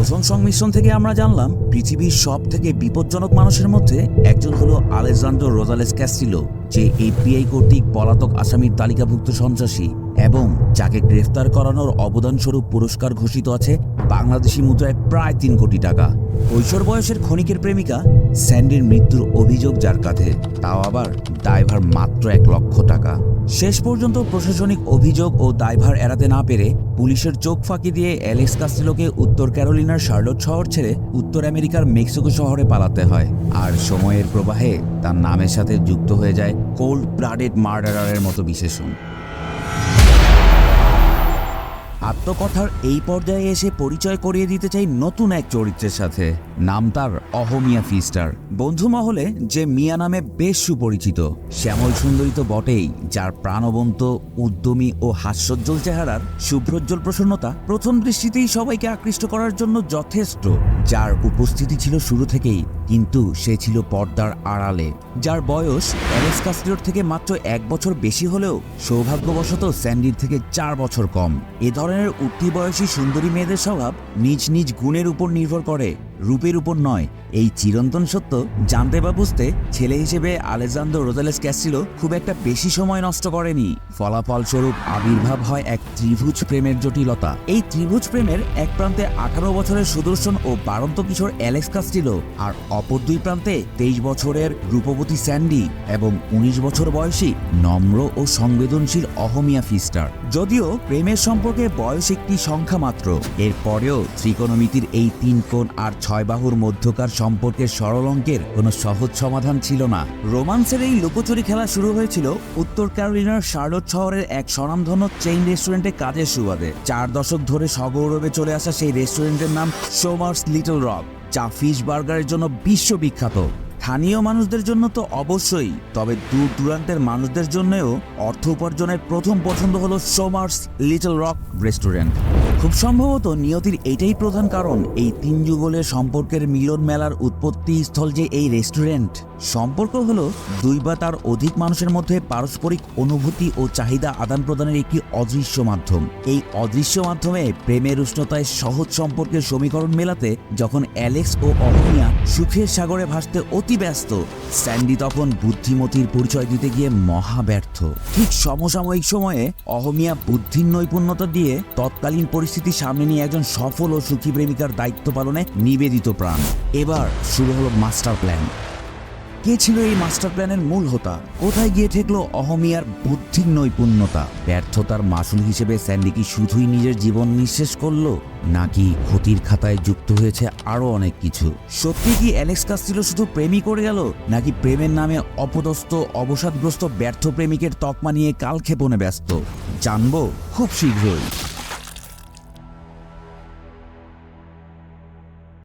প্রথম সংমিশ্রণ থেকে আমরা জানলাম, পৃথিবীর সব থেকে বিপজ্জনক মানুষের মধ্যে একজন হলো আলেকজান্ডার রোজালেস ক্যাস্টিলো, যে এফবিআই কর্তৃক পলাতক আসামির তালিকাভুক্ত সন্ত্রাসী এবং যাকে গ্রেফতার করানোর অবদানস্বরূপ পুরস্কার ঘোষিত আছে বাংলাদেশি মুদ্রায় প্রায় তিন কোটি টাকা। কৈশোর বয়সের ক্ষণিকের প্রেমিকা স্যান্ডির মৃত্যুর অভিযোগ যার কাঁধে, তাও আবার দায়ভার মাত্র এক লক্ষ টাকা। শেষ পর্যন্ত প্রশাসনিক অভিযোগ ও দায়ভার এড়াতে না পেরে পুলিশের চোখ ফাঁকি দিয়ে অ্যালেক্স কাস্টিলোকে উত্তর ক্যারোলিনার শার্লট শহর ছেড়ে উত্তর আমেরিকার মেক্সিকো শহরে পালাতে হয়। আর সময়ের প্রবাহে তার নামের সাথে যুক্ত হয়ে যায় কোল্ড ব্লাডেড মার্ডারারের মতো বিশেষণ। আত্মকথার এই পর্যায়ে এসে পরিচয় করিয়ে দিতে চাই নতুন এক চরিত্রের সাথে। নাম তার অহমিয়া ফিস্টার। বন্ধু মহলে যে মিয়া নামে বেশ সুপরিচিত। শ্যামল সুন্দরী তো বটেই, যার প্রাণবন্ত, উদ্যমী ও হাস্যোজ্জ্বল চেহারার শুভ্রোজ্জ্বল প্রসন্নতা প্রথম দৃষ্টিতেই সবাইকে আকৃষ্ট করার জন্য যথেষ্ট। যার উপস্থিতি ছিল শুরু থেকেই, কিন্তু সে ছিল পর্দার আড়ালে। যার বয়স অ্যালেক্স কাস্টিলোর থেকে মাত্র এক বছর বেশি হলেও সৌভাগ্যবশত স্যান্ডির থেকে চার বছর কম। এ ধরনের উঠতি বয়সী সুন্দরী মেয়েদের স্বভাব নিজ নিজ গুণের উপর নির্ভর করে। রূপের উপর নয়, এই চিরন্তন সত্য জানতে বা বুঝতে ছেলে হিসেবে আলেজান্দ্রো রোজালেস ক্যাস্টিলো খুব একটা বেশি সময় নষ্ট করেনি। ফলাফলস্বরূপ আবির্ভাব হয় এক ত্রিভুজ প্রেমের জটিলতা। এই ত্রিভুজ প্রেমের এক প্রান্তে আঠারো বছরের সুদর্শন ও বারন্ত কিশোর অ্যালেক্স কাস্টিলো আর অপর দুই প্রান্তে তেইশ বছরের রূপবতী স্যান্ডি এবং উনিশ বছর বয়সী নম্র ও সংবেদনশীল অহমিয়া ফিস্টার। যদিও প্রেমের সম্পর্কে বয়স একটি সংখ্যা মাত্র, এরপরেও ত্রিকোণমিতির এই তিন কোণ আর ছয় বাহুর মধ্যকার সম্পর্কের সরল অঙ্কের কোনো সহজ সমাধান ছিল না। রোমান্সের এই লুকোচুরি খেলা শুরু হয়েছিল উত্তর ক্যারোলিনার শার্লট শহরের এক স্বনামধন্য চেইন রেস্টুরেন্টে কাজের সুবাদে। চার দশক ধরে সগৌরবে চলে আসা সেই রেস্টুরেন্টের নাম সোমার্স লিটল রক, যা ফিশ বার্গারের জন্য বিশ্ববিখ্যাত। স্থানীয় মানুষদের জন্য তো অবশ্যই, তবে দূর দূরান্তের মানুষদের জন্যও অর্থ উপার্জনের প্রথম পছন্দ হলো সোমার্স লিটল রক রেস্টুরেন্ট। খুব সম্ভবত নিয়তির এটাই প্রধান কারণ, এই তিন যুগলের সম্পর্কের মিলন মেলার উৎপত্তি স্থল যে এই রেস্টুরেন্ট। সম্পর্ক হলো, দুই বা তার অধিক মানুষের মধ্যে পারস্পরিক অনুভূতি ও চাহিদা আদান প্রদানের একটি অদৃশ্য মাধ্যম। এই অদৃশ্য মাধ্যমে প্রেমের উষ্ণতায় সহজ সম্পর্কের সমীকরণ মেলাতে যখন অ্যালেক্স ও অহমিয়া সুখের সাগরে ভাসতে অতি ব্যস্ত, স্যান্ডি তখন বুদ্ধিমতির পরিচয় দিতে গিয়ে মহাব্যর্থ ঠিক সমসাময়িক সময়ে অহমিয়া বুদ্ধির নৈপুণ্যতা দিয়ে তৎকালীন পরিস্থিতি সামনে নিয়ে একজন সফল ও সুখী প্রেমিকার দায়িত্ব পালনে নিবেদিত প্রাণ। এবার শুরু হলো মাস্টার প্ল্যান। কে ছিল এই মাস্টার প্ল্যানের মূল হোতা? কোথায় গিয়ে ঠেকলো অহমিয়ার বুদ্ধির নৈপুণ্যতা ব্যর্থতার মাসুল হিসেবে স্যান্ডি কি শুধুই নিজের জীবন নিঃশেষ করল, নাকি ক্ষতির খাতায় যুক্ত হয়েছে আরও অনেক কিছু? সত্যি কি অ্যালেক্স কাস্টিলো শুধু প্রেমই করে গেল, নাকি প্রেমের নামে অপদস্থ, অবসাদগ্রস্ত, ব্যর্থ প্রেমিকের তকমা নিয়ে কালক্ষেপণে ব্যস্ত? জানব খুব শীঘ্রই।